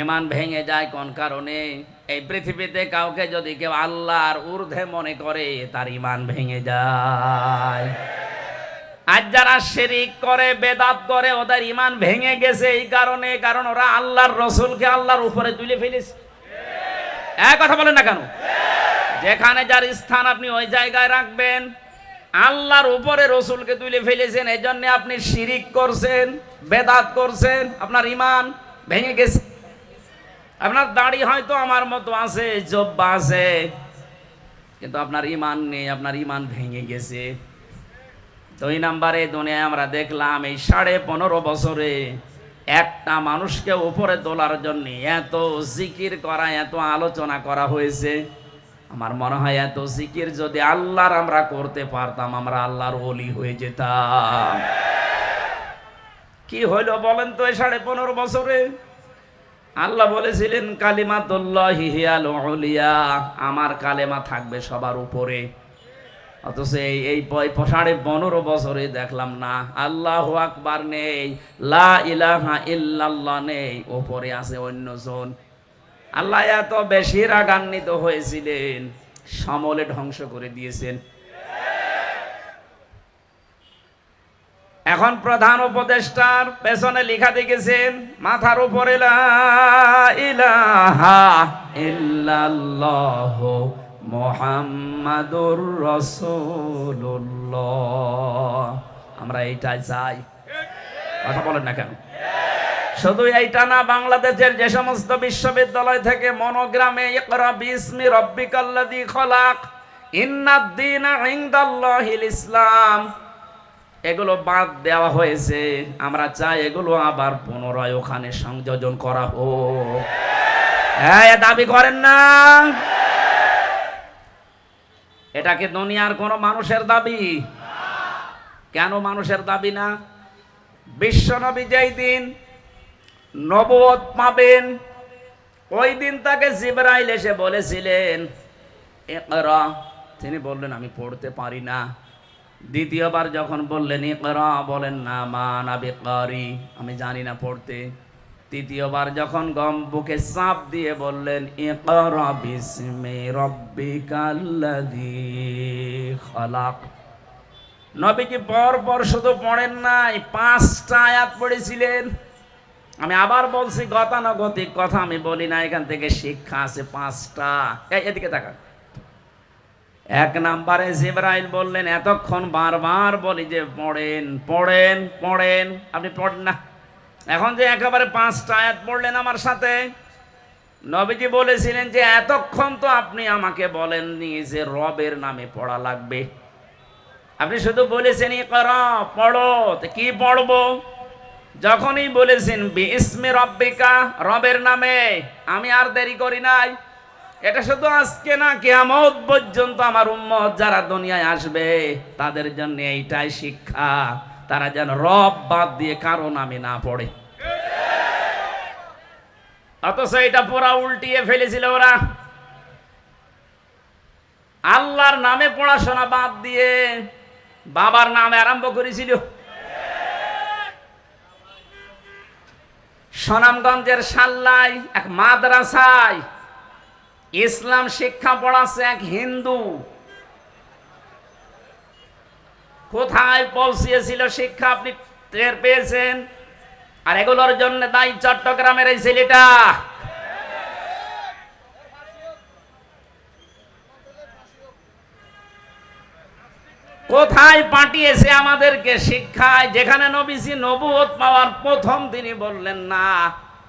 ইমান ভেঙে যায় কোন কারণে? এই পৃথিবীতে কাউকে যদি কেউ আল্লাহর ঊর্ধ্বে মনে করে, তার ইমান ভেঙে যায়। আজ যারা শিরিক করে, বেদাত করে, ওদের ইমান ভেঙে গেছে এই কারণে, কারণ ওরা আল্লাহর রসুলকে আল্লাহর উপরে তুলে ফেলেছে। এক কথা বলেন না কেন? যেখানে যার স্থান আপনি ওই জায়গায় রাখবেন, আল্লাহর উপরে রসুলকে তুলে ফেলেছেন এই জন্য আপনি শিরিক করছেন, বেদাত করছেন, আপনার ইমান ভেঙে গেছে। আপনার দাড়ি হয়তো আমার মতো আছে, জব্বা আছে। কিন্তু আপনার ইমান নেই, আপনার ইমান ভেঙে গেছে। দুই নাম্বারে দুনিয়ায় আমরা দেখলাম, এই সাড়ে পনেরো বছরে একটা মানুষকে উপরে তোলার জন্য এত জিকির করা, এত আলোচনা করা হয়েছে। আমার মনে হয় এত জিকির যদি আল্লাহর আমরা করতে পারতাম, আমরা আল্লাহর ওলি হয়ে যেতাম। কি হইল বলেন তো এই সাড়ে পনেরো বছরে? আল্লাহ বলেছিলেন, কালিমাতুল্লাহি হিয়াল আমার কালেমা থাকবে সবার উপরে। অথচ এই এই সাড়ে পনেরো বছরে দেখলাম না, আল্লাহ আকবার নেই, লা ইলাহা ইল্লাল্লাহ নেই, ওপরে আছে অন্যজন। আল্লাহ এত বেশি রাগান্বিত হয়েছিলেন, সমলে ধ্বংস করে দিয়েছেন। এখন প্রধান উপদেষ্টার পেছনে লেখা দেখেছেন, মাথার উপরে আমরা এইটাই চাই। কথা বলেন না কেন? শুধু এইটা না, বাংলাদেশের যে সমস্ত বিশ্ববিদ্যালয় থেকে মনোগ্রামে ইকরা বিসমি খলাক ইন্নাদ-দীনা ইসলাম এগুলো বাদ দেওয়া হয়েছে। আমরা চাই এগুলো আবার পুনরায় ওখানে সংযোজন করা হোক। হ্যাঁ দাবি করেন না। এটা কি দুনিয়ার কোনো মানুষের দাবি? কেন মানুষের দাবি না? বিশ্বনবী যেই দিন নবত পাবেন, ওই দিন তাকে জিবরাইল এসে বলেছিলেন তিনি বললেন, আমি পড়তে পারি না। দ্বিতীয়বার যখন বললেন, ইকরা বলেন, না, মা নাবি কারি আমি জানি না পড়তে। তৃতীয়বার যখন গম বুকে চাপ দিয়ে বললেন, ইকরা বিসমি রব্বিকাল্লাযী খলাক নবীজি পর পর শুধু পড়েন নাই, পাঁচটা আয়াত পড়েছিলেন। আমি আবার বলছি, গতানুগতিক কথা আমি বলি না, এখান থেকে শিক্ষা আছে পাঁচটা। এদিকে তাকান। এক নাম্বারে জিব্রাইল বললেন, এতক্ষণ বারবার বলি যে, পড়েন পড়েন পড়েন। আপনি পড়েন না। এখন যে একেবারে পাঁচটা আয়াত পড়লেন আমার সাথে, নবীজি বলেছিলেন যে, এতক্ষণ তো আপনি আমাকে বলেননি যে, রবের নামে পড়া লাগবে। আপনি শুধু বলেছেন কর কি পড়ব? যখনই বলেছেন বিস্মে রব্বিকা, রবের নামে, আমি আর দেরি করি নাই। এটা শুধু আজকে না, কেয়ামত পর্যন্ত আমার উম্মত যারা দুনিয়ায় আসবে, তাদের জন্য এইটাই শিক্ষা। তারা যেন রব বাদ দিয়ে কারও নামে না পড়ে। অথচ এটা পুরা উল্টিয়ে ফেলেছিল ওরা। আল্লাহর নামে পড়াশোনা বাদ দিয়ে বাবার নামে আরম্ভ করেছিল। সুনামগঞ্জের সাল্লাই এক মাদ্রাসায় ইসলাম শিক্ষা পড়াচ্ছে এক হিন্দু। কোথায় পৌঁছিয়েছিল শিক্ষা আপনি টের পেয়েছেন? আর এগুলোর জন্য দায়ী চট্টগ্রামের এই ছেলেটা। কোথায় পাঠিয়েছে আমাদেরকে শিক্ষায়? যেখানে নবীজি নবুয়ত পাওয়ার প্রথম তিনি বললেন, না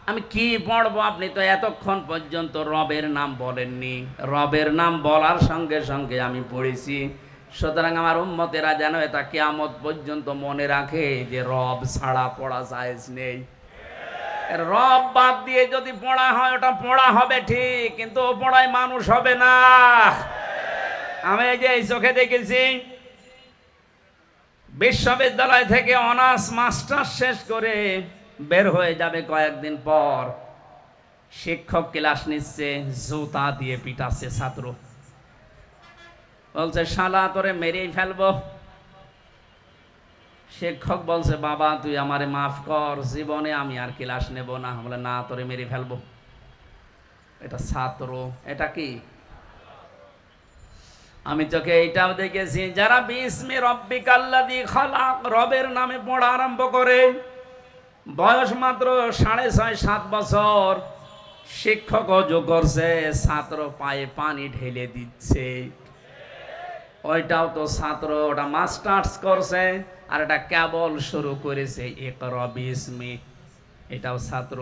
আমি কি পড়ব আপনি তো এতক্ষণ পর্যন্ত রবের নাম বলেননি। রবের নাম বলার সঙ্গে সঙ্গে আমি পড়েছি। সুতরাং আমার উম্মতেরা যেন এটা কেয়ামত পর্যন্ত মনে রাখে যে রব ছাড়া পড়া জায়েজ নেই। রব বাদ দিয়ে যদি পড়া হয়, ওটা পড়া হবে ঠিক, কিন্তু ও পড়ায় মানুষ হবে না। আমি যে এই চোখে দেখেছি, বিশ্ববিদ্যালয় থেকে অনার্স মাস্টার শেষ করে বের হয়ে যাবে কয়েকদিন পর। শিক্ষক ক্লাস নিচ্ছে, জুতা দিয়ে পিটাচ্ছে ছাত্র। বলছে, শালা, তোরে মেরেই ফেলব। শিক্ষক বলছে, বাবা, তুই আমারে মাফ কর, জীবনে আমি আর ক্লাস নেব না। বলে না, তোরে মেরে ফেলব। এটা ছাত্র, এটা কি? আমি তোকে এইটাও দেখেছি, যারা বিস্মে রব্বিকাল্লাদি খালাক, রবের নামে পড়া আরম্ভ করে বয়স মাত্র সাড়ে ছয়, সাত বছর। শিক্ষক অজু করছে, ছাত্র পায়ে পানি ঢেলে দিচ্ছে। ওইটাও তো ছাত্র, ওটা মাস্টার্স করছে, আর এটা কেবল শুরু করেছে এক রবিস্মি। এটাও ছাত্র।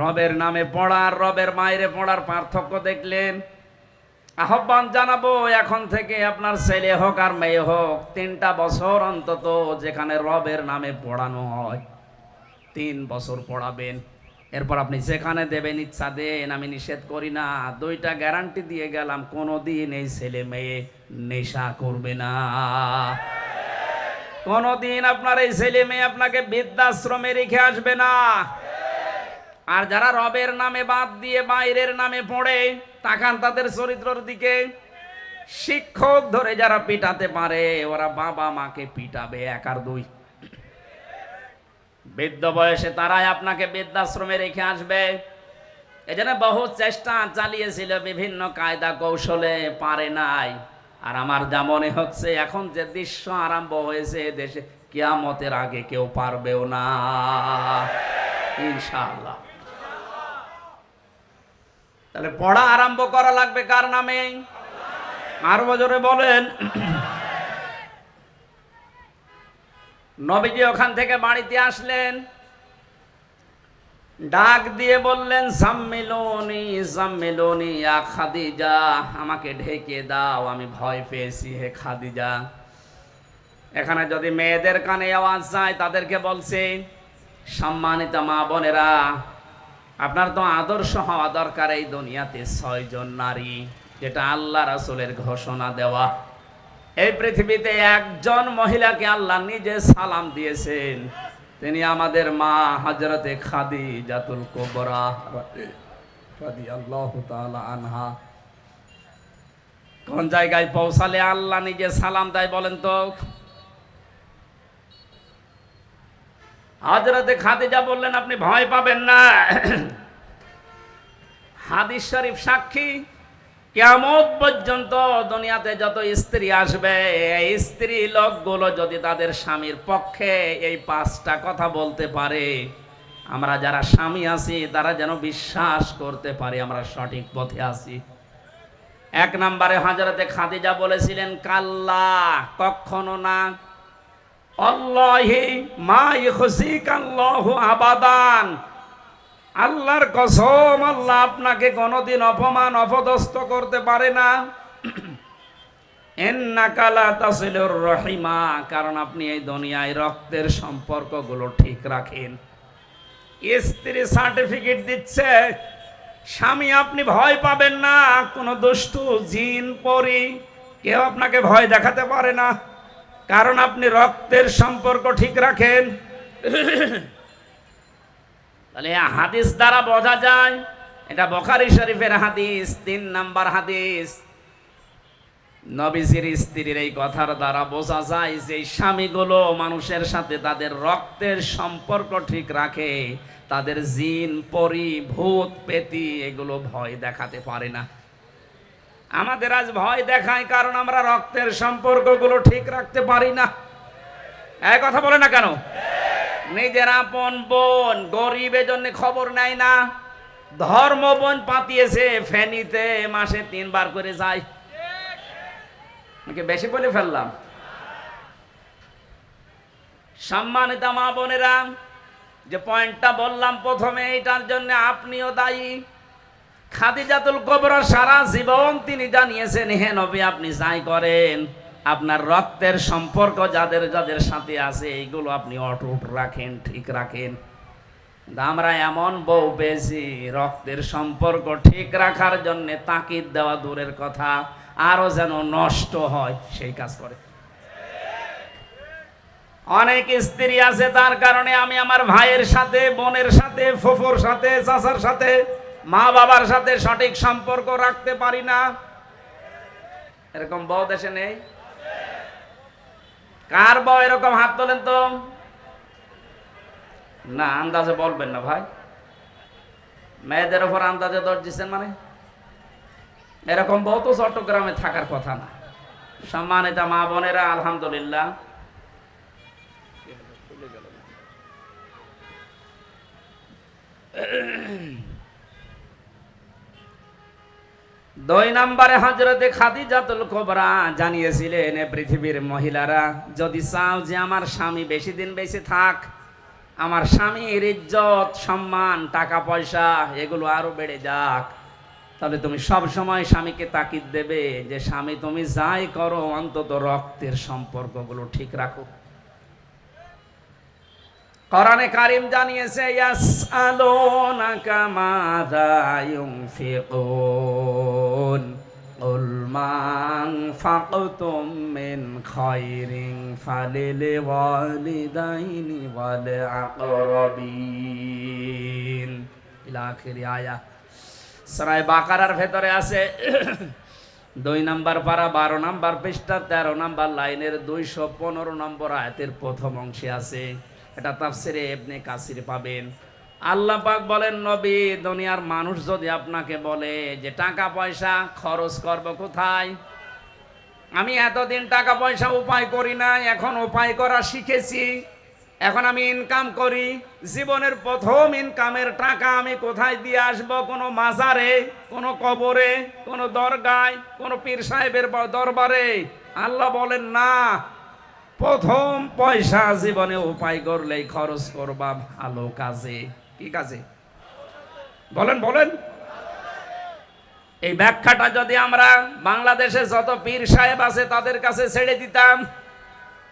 রবের নামে পড়ার রবের মায়েরে পড়ার পার্থক্য দেখলেন। আহ্বান জানাব, এখন থেকে আপনার ছেলে হোক আর মেয়ে হোক, তিনটা বছর অন্তত যেখানে রবের নামে পড়ানো হয়। তিন বছর পড়াবেন। এরপর আপনি যেখানে দেবেন, ইচ্ছা দেন, আমি নিষেধ করি না। দুইটা গ্যারান্টি দিয়ে গেলাম কোনো দিন এই ছেলে মেয়ে নেশা করবে না। কোনোদিন আপনার এই ছেলে মেয়ে আপনাকে বৃদ্ধাশ্রমে রেখে আসবে না। আর যারা রবের নামে বাদ দিয়ে বাইরের নামে পড়ে, তাকান তাদের চরিত্রর দিকে। শিক্ষক ধরে যারা পিটাতে পারে, ওরা বাবা মাকে পিটাবে, এক আর দুই। বৃদ্ধ বয়সে তারাই আপনাকে বৃদ্ধাশ্রমে রেখে আসবে। এজন্য বহু চেষ্টা চালিয়েছিল, বিভিন্ন কায়দা কৌশলে পারে নাই। আর আমার যা মনে হচ্ছে, এখন যে দৃশ্য আরম্ভ হয়েছে দেশে, কেয়ামতের আগে কেউ পারবেও না। ইনশাআল্লাহ। তাহলে পড়া আরম্ভ করা লাগবে কার নামে? আর বজরে বলেন নবীজি ওখান থেকে বাড়িতে আসলেন। ডাক দিয়ে বললেন, সাম্মিলনি সাম্মিলনি আ খাদিজা, আমাকে ঢেকে দাও, আমি ভয় পেয়েছি, হে খাদিজা। এখানে যদি মেয়েদের কানে আওয়াজ যায়, তাদেরকে বলছে, সম্মানিত মা বোনেরা, আপনার তো আদর্শ হওয়া দরকার এই দুনিয়াতে ছয়জন নারী, যেটা আল্লাহ রাসূলের ঘোষণা দেওয়া। এই পৃথিবীতে একজন মহিলাকে আল্লাহ নিজে সালাম দিয়েছেন। তিনি আমাদের মা হজরতে খাদি জাতুল কোবরা আনহা। কোন জায়গায় পৌঁছালে আল্লাহ নিজে সালাম দেয় বলেন তো? হজরতে খাদিজা বললেন, আপনি ভয় পাবেন না। হাদিস শরীফ সাক্ষী কেমন পর্যন্ত দুনিয়াতে যত স্ত্রী আসবে স্ত্রী লোকগুলো যদি তাদের স্বামীর পক্ষে এই পাঁচটা কথা বলতে পারে, আমরা যারা স্বামী আছি, তারা যেন বিশ্বাস করতে পারি আমরা সঠিক পথে আছি। এক নম্বরে হাজারাতে খাদিজা বলেছিলেন, কাল্লা, কখনো না। অল্লাহি মা ইখসিক আল্লাহু আবাদান। আল্লাহর কসম আল্লাহ আপনাকে কোনোদিন অপমান, অপদস্থ করতে পারে না। রহিমা, কারণ আপনি এই দুনিয়ায় রক্তের সম্পর্কগুলো ঠিক রাখেন। স্ত্রী সার্টিফিকেট দিচ্ছে, স্বামী আপনি ভয় পাবেন না, কোনো দুষ্টু জিন, পরি, কেউ আপনাকে ভয় দেখাতে পারে না। কারণ আপনি রক্তের সম্পর্ক ঠিক রাখেন। তাহলে হাদিস দ্বারা বোঝা যায়, এটা বখারি শরীফের হাদিস, তিন নাম্বার হাদিস। নবীজির স্ত্রীর এই কথার দ্বারা বোঝা যায় যে স্বামীগুলো মানুষের সাথে তাদের রক্তের সম্পর্ক ঠিক রাখে, তাদের জিন, পরি, ভূত, পেতি, এগুলো ভয় দেখাতে পারে না। আমাদের আজ ভয় দেখায় কারণ আমরা রক্তের সম্পর্কগুলো ঠিক রাখতে পারি না। এই কথা বলে না কেন? নিজের আপন বোন গরিবের জন্য খবর নেয় না। ধর্ম বোন পাতিয়েছে, ফেনিতে মাসে তিনবার করে যায়। বেশি বলে ফেললাম। সম্মানিত মা বোনেরা, যে পয়েন্টটা বললাম প্রথমে, এটার জন্য আপনিও দায়ী। খাদিজাতুল কবর সারা জীবন তিনি জানিয়েছেন, হে নবী, আপনি যাই করেন। আপনার রক্তের সম্পর্ক যাদের যাদের সাথে আছে, এইগুলো আপনি অটুট রাখেন, ঠিক রাখেন। আমরা এমন বউ পেয়েছি, রক্তের সম্পর্ক ঠিক রাখার জন্য তাকিদ দেওয়া দূরের কথা, আরও যেন নষ্ট হয়, সেই কাজ করে। অনেক স্ত্রী আছে, তার কারণে আমি আমার ভাইয়ের সাথে, বোনের সাথে, ফুফুর সাথে, চাচার সাথে, মা বাবার সাথে সঠিক সম্পর্ক রাখতে পারি না। এরকম বউ দেশে নেই। কার বউ এরকম হাত তোলেন তো? না, আন্দাজে বলবেন না ভাই। মেয়েদের ওপর আন্দাজে দর দিচ্ছেন মানে? এরকম বউ তো চট্টগ্রামে থাকার কথা না। সম্মানিত মা বোনেরা, আলহামদুলিল্লাহ। দুই নম্বরে হজরতে খাদিজাতুল কোবরা জানিয়েছিলেন পৃথিবীর মহিলারা, যদি চাও যে আমার স্বামী বেশি দিন বেশি থাক, আমার স্বামীর ইজ্জত, সম্মান, টাকা পয়সা, এগুলো আরও বেড়ে যাক। তাহলে তুমি সব সময় স্বামীকে তাকিদ দেবে যে, স্বামী, তুমি যাই করো, অন্তত রক্তের সম্পর্কগুলো ঠিক রাখো। কোরআনে কারিম জানিয়েছে ইয়াসআলুনাকা মাযা ইউনফিকুন قل ما أنفقتم من خير فللوالدين والأقربين إلى آخر آية সরাই বাকারার ভেতরে আছে দুই নাম্বার পারা বারো নাম্বার পৃষ্ঠা তেরো নাম্বার লাইনের দুইশো পনেরো নম্বর আয়াতের প্রথম অংশে আছে এটা তাফসিরে এবনে কাসির পাবেন। আল্লাহ পাক বলেন, নবী, দুনিয়ার মানুষ যদি আপনাকে বলে যে টাকা পয়সা খরচ করব কোথায়? আমি এতদিন টাকা পয়সা উপায় করি না এখন উপায় করা শিখেছি। এখন আমি ইনকাম করি। জীবনের প্রথম ইনকামের টাকা আমি কোথায় দিয়ে আসব? কোনো মাজারে, কোনো কবরে, কোনো দরগায়, কোনো পীর সাহেবের দরবারে? আল্লাহ বলেন, না প্রথম পয়সা জীবনে উপায় করলেই খরচ করবা ভালো কাজে। কি কাজে? বলেন বলেন। এই ব্যাখ্যাটা যদি আমরা বাংলাদেশে যত পীর সাহেব আছে তাদের কাছে ছেড়ে দিতাম,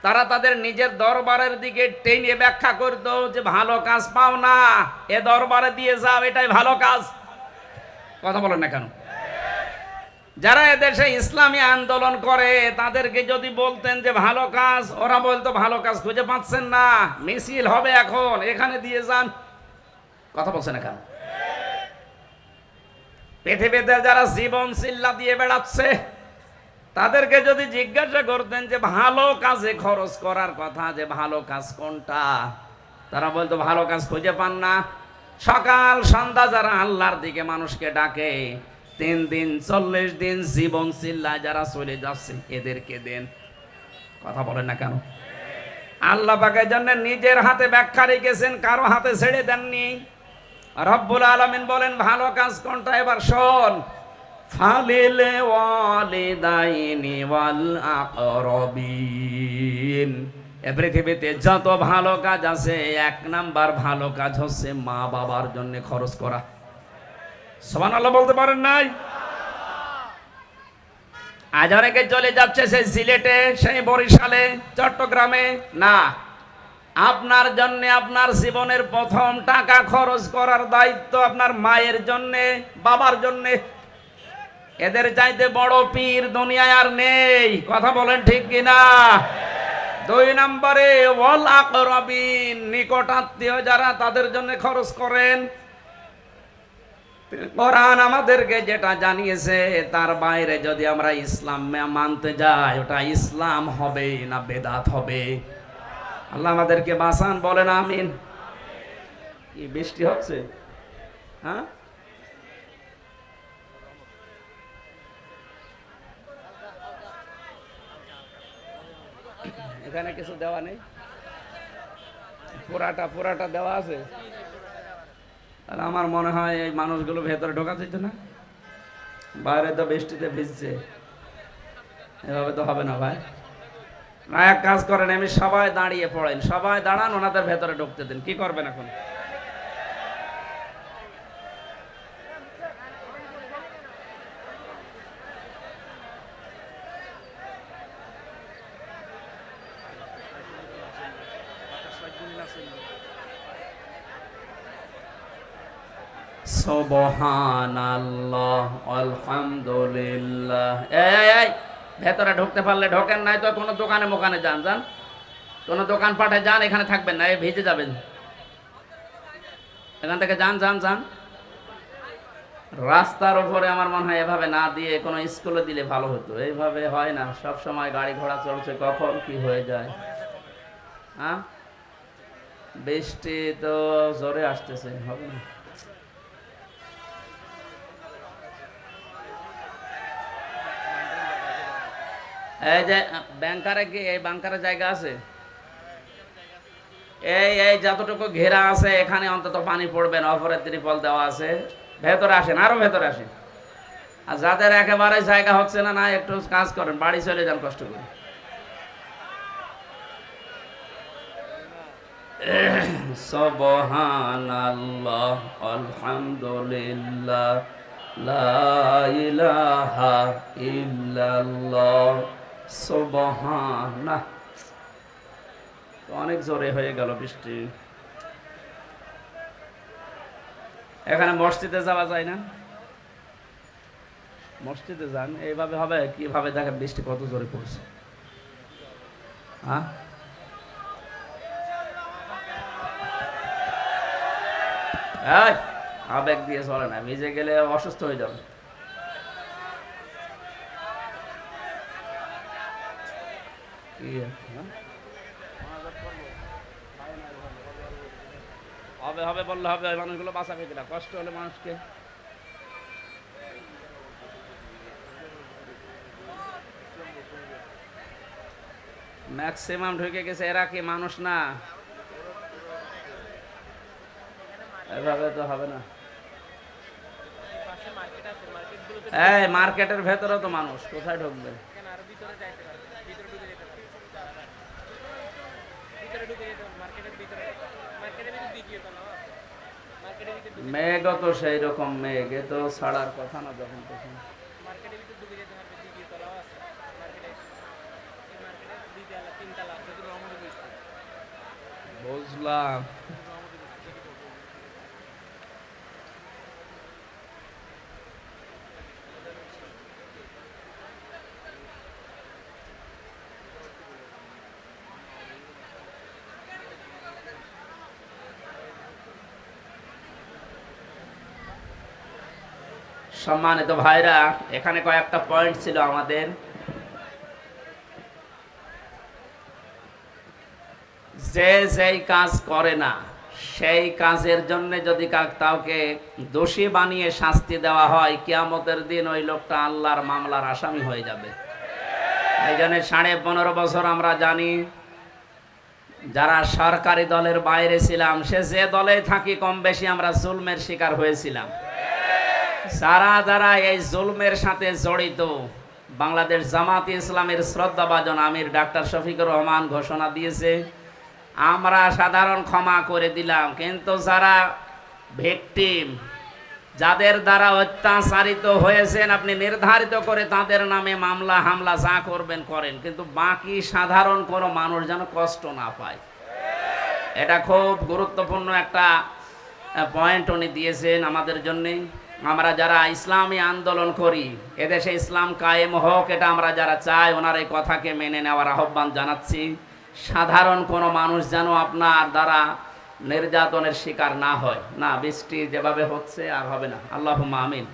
তারা তাদের নিজের দরবারের দিকে টেনে ব্যাখ্যা করতো যে ভালো কাজ পাও না, এ দরবারে দিয়ে যাও, এটাই ভালো কাজ। কথা বলেন না কেন? যারা এদেশে ইসলামী আন্দোলন করে, তাদেরকে যদি বলতেন যে ভালো কাজ, ওরা বলতো, ভালো কাজ খুঁজে পাচ্ছেন না, মিছিল হবে এখন, এখানে দিয়ে যান। কথা বলছেন না কেন? পৃথিবীতে যারা জীবন চিল্লা দিয়ে বেড়াচ্ছে, তাদেরকে যদি জিজ্ঞাসা করতেন যে, ভালো কাজে খরচ করার কথা, যে ভালো কাজ কোনটা? তারা বলতো, ভালো কাজ খুঁজে পান না। সকাল সন্ধ্যা যারা আল্লাহর দিকে মানুষকে ডাকে তিন দিন, চল্লিশ দিন জীবন চিল্লায় যারা চলে যাচ্ছে, এদেরকে দেন। কথা বলেন না কেন? আল্লাহ পাকের জন্য নিজের হাতে ব্যাখ্যা রেখেছেন, কারও হাতে ছেড়ে দেননি। রব্বুল আলমিন বলেন, ভালো কাজ কোনটা? এবার শোন। ফালিল এ পৃথিবীতে যত ভালো কাজ আছে, এক নাম্বার ভালো কাজ হচ্ছে মা বাবার জন্য খরচ করা। সুবহানাল্লাহ বলতে পারেন নাই? আজ অনেকে চলে যাচ্ছে সেই সিলেটে, সেই বরিশালে, চট্টগ্রামে। না, আপনার জন্য আপনার জীবনের প্রথম টাকা খরচ করার দায়িত্ব আপনার মায়ের জন্য, বাবার জন্য। এদের চাইতে বড় পীর দুনিয়ায় আর নেই। কথা বলেন ঠিক কিনা? দুই নম্বরে, ওয়াল নিকট আত্মীয় যারা তাদের জন্য খরচ করেন কোরআন আমাদেরকে যেটা জানিয়েছে, তার বাইরে যদি আমরা ইসলাম মানতে যাই, ওটা ইসলাম হবে না বেদাত হবে। আল্লাহ আমাদেরকে বাসান বলেন আমিন। কি বৃষ্টি হচ্ছে? হ্যাঁ? এখানে কিছু দেওয়া নেই? পুরাটা পুরাটা দেওয়া আছে? তাহলে আমার মনে হয় এই মানুষগুলো ভেতরে ঢোকা যেত না। বাইরে তো বৃষ্টিতে ভিজছে। এভাবে তো হবে না ভাই। না, এক কাজ করেন আমি সবাই দাঁড়িয়ে পড়েন। সবাই দাঁড়ান, ওনাদের ভেতরে ঢুকতে দিন। কি করবেন এখন? ভেতরে ঢুকতে পারলে ঢোকেন, নাই তো কোনো দোকানে মোকানে যান যান। কোনো দোকান পাঠে যান, এখানে থাকবেন না ভিজে যাবেন। এখান থেকে যান যান যান। রাস্তার উপরে আমার মনে হয় এভাবে না দিয়ে কোনো স্কুলে দিলে ভালো হতো। এইভাবে হয় না, সব সময় গাড়ি ঘোড়া চলছে, কখন কি হয়ে যায়। হ্যাঁ বৃষ্টি তো জোরে আসতেছে, হবে না। এই যে ব্যাংকারে কি, এই ব্যাংকারের জায়গা আছে? এই এই যতটুকু ঘেরা আছে, এখানে অন্তত পানি পড়বে না, অপরের ত্রিপল দেওয়া আছে। ভেতরে আসেন, আরও ভেতরে আসেন। আর যাদের একেবারে জায়গা হচ্ছে না না, একটু কাজ করেন, বাড়ি চলে যান, কষ্ট করে। সবহানাল্লাহ, আলহামদুলিল্লাহ, লা ইলাহা ইল্লাল্লাহ। অনেক জোরে হয়ে গেল বৃষ্টি। এখানে মসজিদে যাওয়া যায় না? মসজিদে যান। এইভাবে হবে? কীভাবে দেখেন বৃষ্টি কত জোরে পড়ছে? হ্যাঁ? আবেগ দিয়ে চলে না, ভিজে গেলে অসুস্থ হয়ে যাবে কি হ্যাঁ? হবে হবে বললে হবে ওই মানুষগুলো বাঁচাবে কিনা কষ্ট হলে মানুষকে। ম্যাক্সিমাম ঢুকে গেছে এরা কি মানুষ না? এভাবে তো হবে না। এই মার্কেটের ভেতরে তো মানুষ কোথায় ঢুকবে? মেঘ তো সেই রকম মেঘ এ তো ছাড়ার কথা না যখন তখন। বুঝলাম। সম্মানিত ভাইরা, এখানে কয়েকটা পয়েন্ট ছিল আমাদের। যে যেই কাজ করে না, সেই কাজের জন্য যদি কাউকে দোষী বানিয়ে শাস্তি দেওয়া হয়, কিয়ামতের দিন ওই লোকটা আল্লাহর মামলার আসামি হয়ে যাবে। এই জন্য সাড়ে পনেরো বছর আমরা জানি, যারা সরকারি দলের বাইরে ছিলাম, সে যে দলে থাকি, কম বেশি আমরা জুলমের শিকার হয়েছিলাম। যারা যারা এই জুলমের সাথে জড়িত। বাংলাদেশ জামাত ইসলামের শ্রদ্ধাভাজন আমির ডাক্তার শফিকুর রহমান ঘোষণা দিয়েছে, আমরা সাধারণ ক্ষমা করে দিলাম। কিন্তু যারা ভিকটিম, যাদের দ্বারা অত্যাচারিত হয়েছেন, আপনি নির্ধারিত করে তাদের নামে মামলা, হামলা যা করবেন, করেন। কিন্তু বাকি সাধারণ কোনো মানুষ যেন কষ্ট না পায়। এটা খুব গুরুত্বপূর্ণ একটা পয়েন্ট উনি দিয়েছেন আমাদের জন্যে। আমরা যারা ইসলামী আন্দোলন করি, এদেশে ইসলাম কায়েম হোক, এটা আমরা যারা চাই, ওনার এই কথাকে মেনে নেওয়ার আহ্বান জানাচ্ছি। সাধারণ কোন মানুষ যেন আপনার দ্বারা নির্যাতনের শিকার না হয়। না, বৃষ্টি যেভাবে হচ্ছে আর হবে না। আল্লাহ আমিন।